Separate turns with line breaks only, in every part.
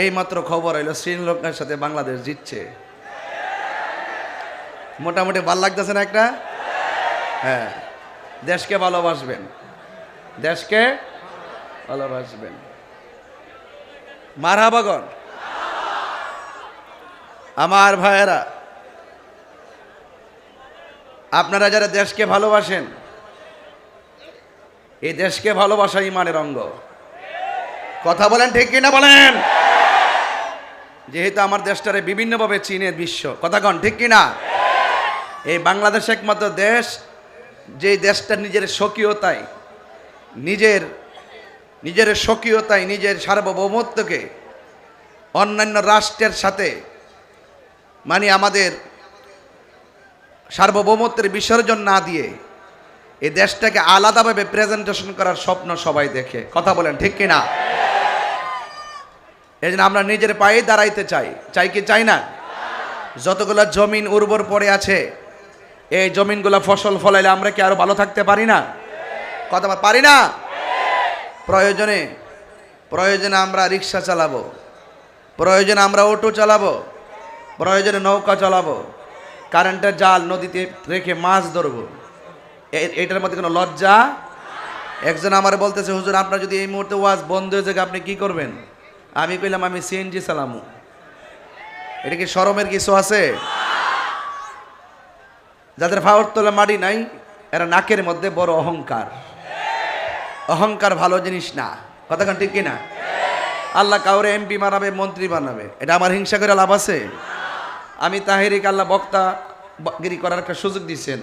এই মাত্র খবর এলো শ্রীলঙ্কার সাথে বাংলাদেশ জিতছে। মোটামুটি ভালো লাগতেছে না একটা? হ্যাঁ। দেশকে ভালোবাসবেন। দেশকে ভালোবাসবেন। মারহাবাগন আমার ভাইয়েরা, আপনারা যারা দেশকে ভালোবাসেন, এই দেশকে ভালোবাসা ইমানের অঙ্গ। কথা বলেন ঠিক কিনা বলেন? যেহেতু আমার দেশটারে বিভিন্নভাবে চীনের বিশ্ব। কথা কন, ঠিক কিনা? এই বাংলাদেশ একমাত্র দেশ যে দেশটা নিজের স্বকীয়তায়, নিজের নিজের স্বকীয়তায়, নিজের সার্বভৌমত্বকে অন্যান্য রাষ্ট্রের সাথে মানে আমাদের সার্বভৌমত্বের বিসর্জন না দিয়ে, এই দেশটাকে আলাদাভাবে প্রেজেন্টেশন করার স্বপ্ন সবাই দেখে। কথা বলেন, ঠিক কিনা? এই জন্য আমরা নিজের পায়ে দাঁড়াইতে চাই। চাই কি চাই না? যতগুলো জমিন উর্বর পড়ে আছে, এই জমিনগুলো ফসল ফলাইলে আমরা কি আরও ভালো থাকতে পারি না? কথা পারি না? প্রয়োজনে প্রয়োজনে আমরা রিক্সা চালাবো। প্রয়োজনে আমরা অটো চালাবো। প্রয়োজনে নৌকা চালাবো। কারেন্টের জাল নদীতে রেখে মাছ ধরবো। এটার মধ্যে কোনো লজ্জা? একজন আমার বলতেছে, হুজুর, আপনার যদি এই মুহূর্তে ওয়াজ বন্ধ হয়ে যায় আপনি কি করবেন? আমি কইলাম, আমি সিএনজি চালামু। এটা কি সরমের কিছু আছে? যাদের ফাওয়ার তোলা মাটি নাই, এরা নাকের মধ্যে বড় অহংকার। অহংকার ভালো জিনিস না। কথাখান ঠিক কিনা? আল্লাহ কাউরে এমপি বানাবে, মন্ত্রী বানাবে। এটা আমার হিংসা করে লাভ আছে? আমি তাহেরিক আল্লাহ বক্তা গিরি করার একটা সুযোগ দিচ্ছেন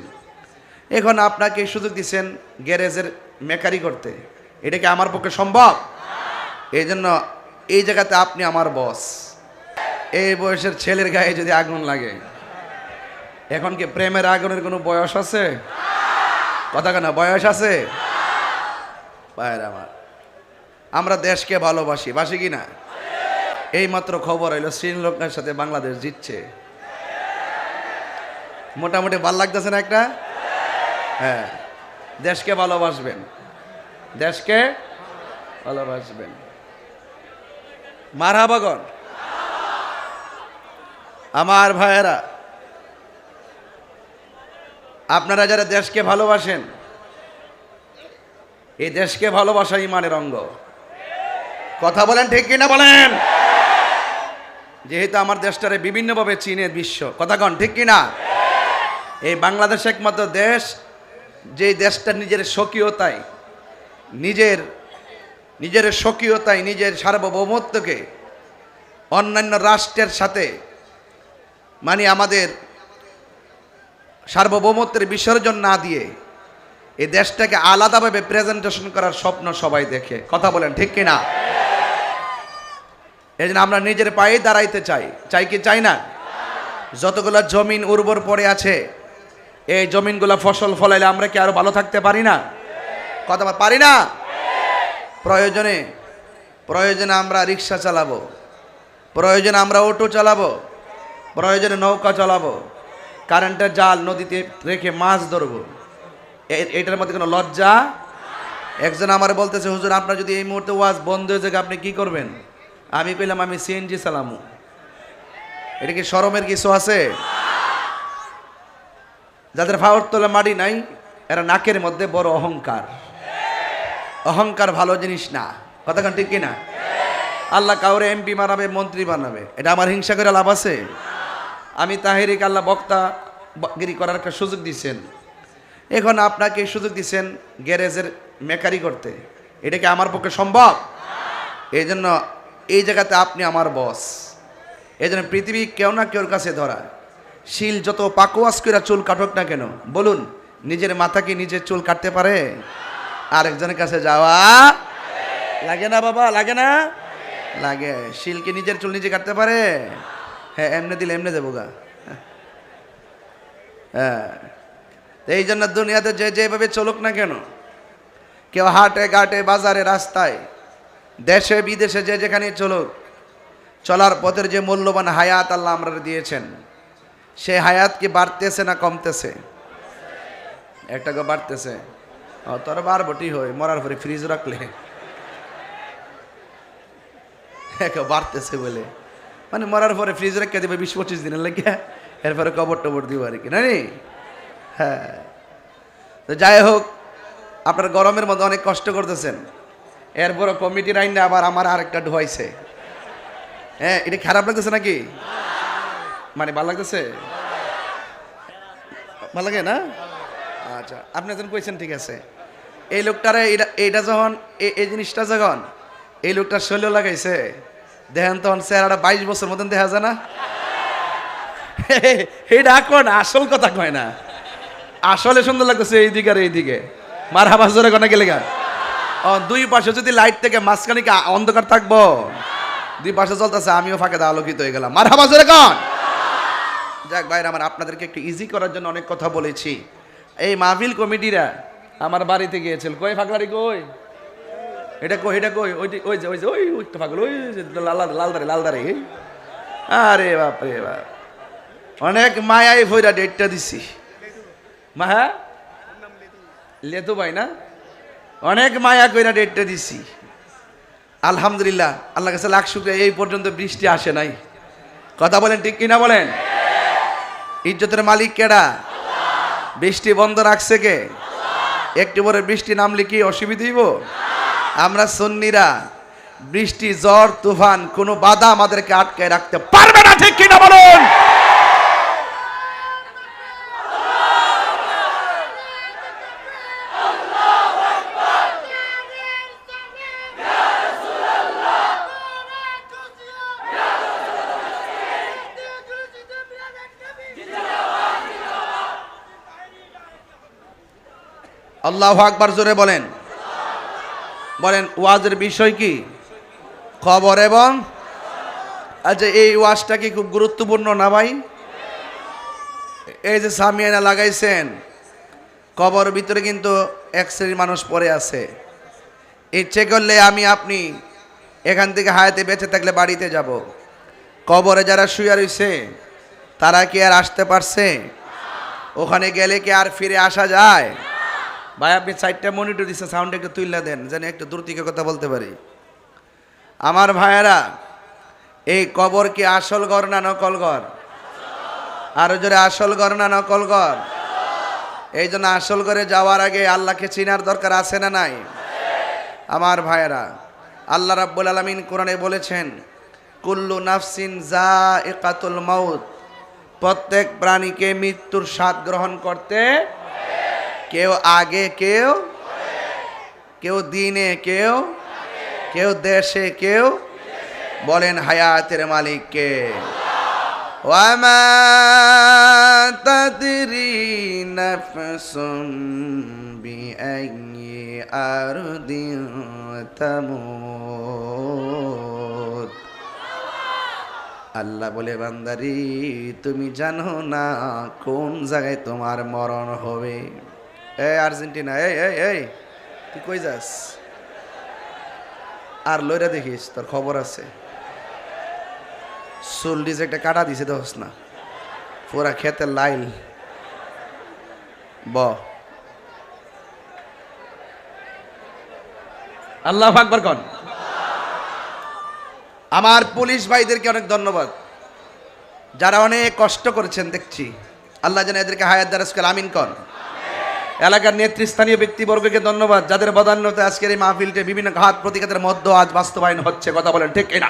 এখন আপনাকে সুযোগ দিচ্ছেন গ্যারেজের মেকারি করতে। এটা কি আমার পক্ষে সম্ভব? এই জন্য এই জায়গাতে আপনি আমার বস। এই বয়সের ছেলের গায়ে যদি আগুন লাগে, এখন কি প্রেমের আগুনের কোনো বয়স আছে? কথা কেন বয়স আছে? আমার। আমরা দেশকে ভালোবাসি, বাসি কি না এই মাত্র খবর এলো, শ্রীলঙ্কার সাথে বাংলাদেশ জিতছে। মোটামুটি ভালো লাগতেছে না একটা? হ্যাঁ। দেশকে ভালোবাসবেন। দেশকে ভালোবাসবেন। মারহাবাগন। আমার ভাইয়েরা, আপনারা যারা দেশকে ভালোবাসেন, এই দেশকে ভালোবাসা ইমানের অঙ্গ। কথা বলেন ঠিক কিনা বলেন? যেহেতু আমার দেশটারে বিভিন্নভাবে চীনের বিশ্ব। কথা কন, ঠিক কিনা? এই বাংলাদেশ একমাত্র দেশ যে দেশটা নিজের স্বকীয়তায়, নিজের নিজের স্বকীয়তায়, নিজের সার্বভৌমত্বকে অন্যান্য রাষ্ট্রের সাথে মানে আমাদের সার্বভৌমত্বের বিসর্জন না দিয়ে এই দেশটাকে আলাদাভাবে প্রেজেন্টেশন করার স্বপ্ন সবাই দেখে। কথা বলেন, ঠিক কিনা? এই জন্য আমরা নিজের পায়ে দাঁড়াইতে চাই। চাই কি চাই না? যতগুলো জমিন উর্বর পড়ে আছে, এই জমিনগুলো ফসল ফলাইলে আমরা কি আরও ভালো থাকতে পারি না? কথা পারি না? প্রয়োজনে প্রয়োজনে আমরা রিক্সা চালাবো, প্রয়োজনে আমরা অটো চালাবো, প্রয়োজনে নৌকা চালাবো, কারেন্টের জাল নদীতে রেখে মাছ ধরবো। এটার মধ্যে কোনো লজ্জা? একজন আমার বলতেছে, হুজুর, আপনার যদি এই মুহূর্তে ওয়াজ বন্ধ হয়ে যায় আপনি কি করবেন? আমি কইলাম, আমি সিএনজি চালামু। এটা কি সরমের কিছু আছে? যাদের ফাওয়ার তোলা মাটি নাই, এরা নাকের মধ্যে বড় অহংকার। অহংকার ভালো জিনিস না। কথাখান ঠিক কিনা? আল্লাহ কাউরে এমপি বানাবে, মন্ত্রী বানাবে। এটা আমার হিংসা করে লাভ আছে? আমি তাহেরিক আল্লাহ বক্তা গিরি করার একটা সুযোগ দিচ্ছেন এখন আপনাকে সুযোগ দিচ্ছেন গ্যারেজের মেকারি করতে। এটা কি আমার পক্ষে সম্ভব? এই জন্য এই জায়গাতে আপনি আমার বস। এই জন্য পৃথিবী কেউ না কেউর কাছে ধরা। শিল যত পাকোয়াস করে চুল কাটুক না কেন, বলুন, নিজের মাথা কি নিজের চুল কাটতে পারে? আরেকজনের কাছে যাওয়া লাগে না বাবা, লাগে না? লাগে। শিল কি নিজের চুল নিজে কাটতে পারে? হ্যাঁ এমনি দিলে, এমনি দেবো গা। হ্যাঁ। এই জন্য দুনিয়াতে যে যেভাবে চলুক না কেন, কেউ হাটে, ঘাটে, বাজারে, রাস্তায়, দেশে, বিদেশে যে যেখানে চলুক, চলার পথের যে মূল্যবান হায়াত আল্লাহ আমরা দিয়েছেন সে হায়াত কি বাড়তেছে না কমতেছে? একটা বাড়তেছে। তোর বারবটি হয় মরার পরে ফ্রিজ রাখলে। বাড়তেছে বলে। মানে মরার পরে ফ্রিজ রেখে দেবে বিশ পঁচিশ দিনের লেগে, এরপরে কবর টবর দিব আর কি, নানি? হ্যাঁ। তো যাই হোক, আপনার গরমের মধ্যে অনেক কষ্ট করতেছেন। এরপরও কমিটির আইনে আবার আমার আরেকটা ঢুয়াইছে। হ্যাঁ এটা খারাপ লাগতেছে নাকি? মানে ভালো লাগতেছে? ভালো লাগে না? আচ্ছা আপনি যখন কইছেন ঠিক আছে। এই লোকটারে এইটা যখন এই জিনিসটা যখন এই লোকটার শৈল লাগাইছে, দেখেন তখন চেহারাটা বাইশ বছর মতন দেখা যায় না? এইটা কয় না আসল কথা কয় না? আসলে সুন্দর লাগতেছে এইদিকে আর এইদিকে। মার হাবাস ধরে কোনে গেলে দুই পাশে যদি লাইট থেকে মাঝখানে কি অন্ধকার থাকব? দুই পাশে চলতেছে আমিও ফাঁকে আলোকিত হয়ে গেলাম। মার হাবাস ধরে কন। যাক ভাইরা, আমার আপনাদেরকে একটু ইজি করার জন্য অনেক কথা বলেছি। এই মাহফিল কমিটিরা আমার বাড়িতে গিয়েছিল। কই ফাঁকলারি কই? এটা কই এটা কই? ওই ওই যে ওই যে, ওই ওইটা ফাঁকল ওই লাল লালদারে লালদারে আরে বাপ রে বাপ। অনেক মায়াই ফইরা ডেটটা দিছি। মা হ্যাঁ? লেতু ভাই না? অনেক মায়া কইরা ডেটটা দিছি। আলহামদুলিল্লাহ আল্লাহ কাছে লাখ শুক্রিয়া। এই পর্যন্ত বৃষ্টি আসে নাই। কথা বলেন ঠিক কিনা বলেন? ইজ্জতের মালিক কেডা? বৃষ্টি বন্ধ রাখছে কে? একটু পরে বৃষ্টি নামলে কি অসুবিধা হইব? আমরা সন্নিরা, বৃষ্টি, জ্বর, তুফান, কোনো বাধা আমাদেরকে আটকায় রাখতে পারবে না, ঠিক কিনা বলুন? আল্লাহ আকবার জোরে বলেন। বলেন, ওয়াজের বিষয় কি? খবর এবং আচ্ছা এই ওয়াজটা কি খুব গুরুত্বপূর্ণ না ভাই? এই যে সামিয়ানা লাগাইছেন কবর ভিতরে কিন্তু এক শ্রেণির মানুষ পড়ে আছে। ইচ্ছে করলে আমি আপনি এখান থেকে হায়াতে বেঁচে থাকলে বাড়িতে যাব। কবরে যারা শুয়ে রয়েছে, তারা কি আর আসতে পারছে? ওখানে গেলে কি আর ফিরে আসা যায়? ভাই, আপনি চারটা মনিটর দিচ্ছে সাউন্ড একটু তুললে দেন, যেন একটু দূর কথা বলতে পারি। আমার ভাইয়েরা, এই কবর কি আসল ঘর না নকল ঘর? আরও জোরে, আসল ঘর না নকল ঘর? এই জন্য আসল ঘরে যাওয়ার আগে আল্লাহকে চিনার দরকার আছে না নাই? আমার ভাইয়েরা, আল্লাহ রাব্বুল আলামিন কোরআনে বলেছেন, কুল্লু নাফসিন যা একাতুল মাউত। প্রত্যেক প্রাণীকে মৃত্যুর স্বাদ গ্রহণ করতে কেউ আগে কেউ কেউ দিনে কেউ কেউ দেশে কেউ, বলেন হায়াতের মালিককে। তাদরি আরদিন তামুত। আল্লাহ বলে, বান্দারি, তুমি জানো না কোন জায়গায় তোমার মরণ হবে? এই আর্জেন্টিনা এই এই এই তুই কই যাস আর লইরা দেখিস তোর খবর আছে। চল্লিশ একটা কাটা দিছে দোস না। পুরা খেতে লাইল ব। আল্লাহ আকবর কন। আমার পুলিশ ভাইদেরকে অনেক ধন্যবাদ। যারা অনেক কষ্ট করেছেন দেখছি। আল্লাহ যেন এদেরকে হায়াত দারাজকাল আমিন কন। এলাকার নেতৃস্থানীয় ব্যক্তিবর্গকে ধন্যবাদ। যাদের বদান্যতে আজকের এই মাহফিলটে বিভিন্ন ঘাত প্রতিঘাতের মধ্য আজ বাস্তবায়ন হচ্ছে, কথা বলেন ঠিক না